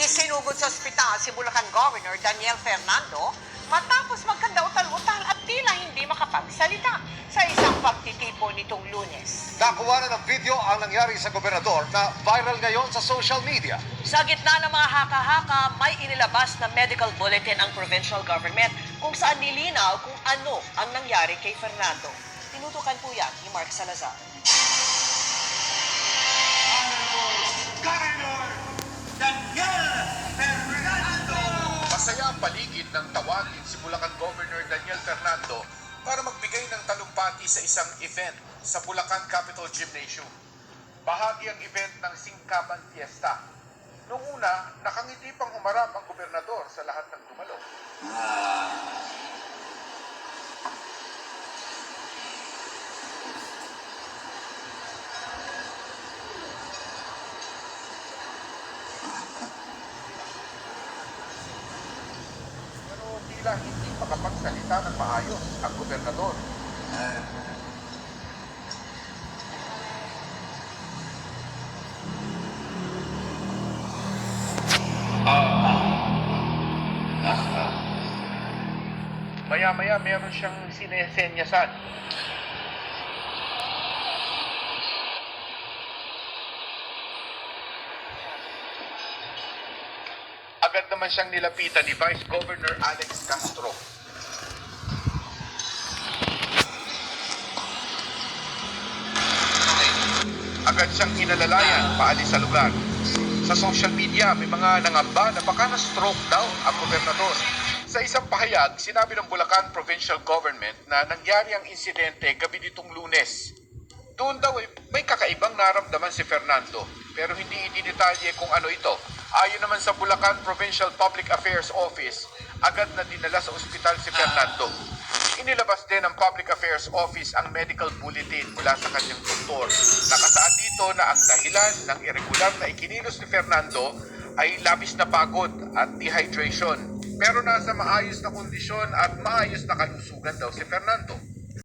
Isinugod sa ospital si Bulacan Governor Daniel Fernando matapos magkandautal-utal at tila hindi makapagsalita sa isang pagtitipo nitong lunes. Nakuha na ng video ang nangyari sa gobernador na viral ngayon sa social media. Sa gitna ng mga haka-haka, may inilabas na medical bulletin ang provincial government kung saan nilinaw kung ano ang nangyari kay Fernando. Tinutukan po yan ni Mark Salazar. Paligid ng tawagin si Bulacan Governor Daniel Fernando para magbigay ng talumpati sa isang event sa Bulacan Capitol Gymnasium. Bahagi ang event ng Singkaban Fiesta. Noong una, nakangiti pang humarap ang gobernador sa lahat ng dumalo. Pero tila hindi makapagsalita ng maayos ang gobernador. Maya-maya meron siyang sinesenyasan. Agad naman siyang nilapitan ni Vice Governor Alex Agad siyang inalalayan paalis sa lugar. Sa social media, may mga nangamba na baka na-stroke daw ang gobernador. Sa isang pahayag, sinabi ng Bulacan Provincial Government na nangyari ang insidente gabi nitong lunes. Doon daw ay may kakaibang naramdaman si Fernando pero hindi idinetalye kung ano ito. Ayon naman sa Bulacan Provincial Public Affairs Office, agad na dinala sa ospital si Fernando. Inilabas din ng Public Affairs Office ang medical bulletin mula sa kanyang doktor. Nakasaad dito na ang dahilan ng irregular na ikinilos ni Fernando ay labis na pagod at dehydration. Pero nasa maayos na kondisyon at maayos na kalusugan daw si Fernando.